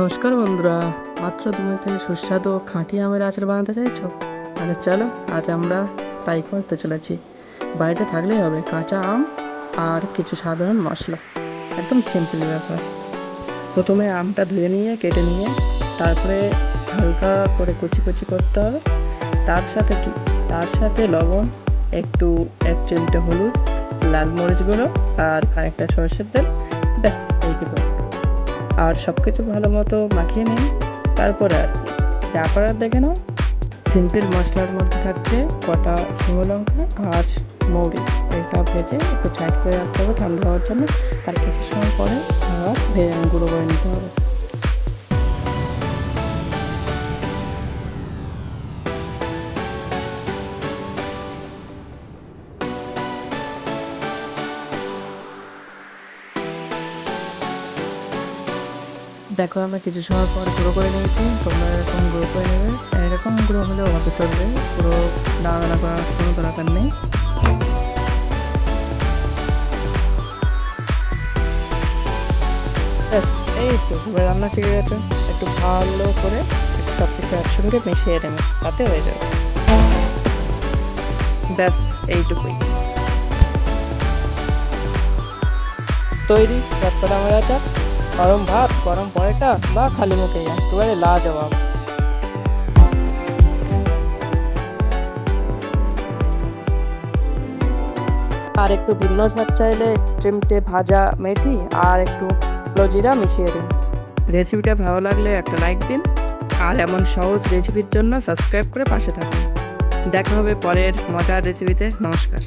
নমস্কার বন্ধুরা, মাত্র তুমি থেকে সুস্বাদু খাঁটি আমের আচার বানাতে চাইছো? তাহলে চলো, আজ আমরা তাই করতে চলেছি। বাড়িতে থাকলেই হবে কাঁচা আম আর কিছু সাধারণ মশলা। একদম সিম্পল ব্যাপার। প্রথমে আমটা ধুয়ে নিয়ে, কেটে নিয়ে, তারপরে হালকা করে কুচি কুচি করতে হবে। তার সাথে কি? তার সাথে লবণ, একটু, এক চিমটে হলুদ, লাল মরিচ গুঁড়ো আর খানিকটা সরষের তেল। ব্যাস, এইটুকু। আর সব কিছু ভালো মতো মাখিয়ে নিন। তারপরে আর যা করার দেখে নাও। সিম্পল মশলার মধ্যে থাকছে কটা শুকনো লঙ্কা আর মৌরি। এটা ভেজে একটু সাইড করে রাখতে হবে, ঠান্ডা হওয়ার জন্য। তার কিছু সময় পরে আবার ভেজে গুঁড়ো করে নিতে হবে। দেখো, আমরা কিছু সময় পর গুঁড়ো করে নিয়েছি। তোমরা এরকম গুঁড়ো করে নেবে। এরকম গুঁড়ো হলেও হবে চলবে। পুরো দানা করার কোনো দরকার নেই। এই তো, এবার রান্না শিখে গেছে। একটু ভালো করে সব কিছু একসঙ্গে মিশিয়ে নেবে, তাতে হয়ে যাবে। ব্যাস, এইটুকুই। তৈরি চটপটা আমার গরম ভাত, গরম পরোটা বা খালি মুখে একেবারে লাজবাব। আর একটু ভিন্ন স্বাদ চাইলে চিমটে ভাজা মেথি আর একটু লজিরা মিশিয়ে দিন। রেসিপিটা ভালো লাগলে একটা লাইক দিন। আর এমন সহজ রেসিপির জন্য সাবস্ক্রাইব করে পাশে থাকুন। দেখা হবে পরের মজার রেসিপিতে। নমস্কার।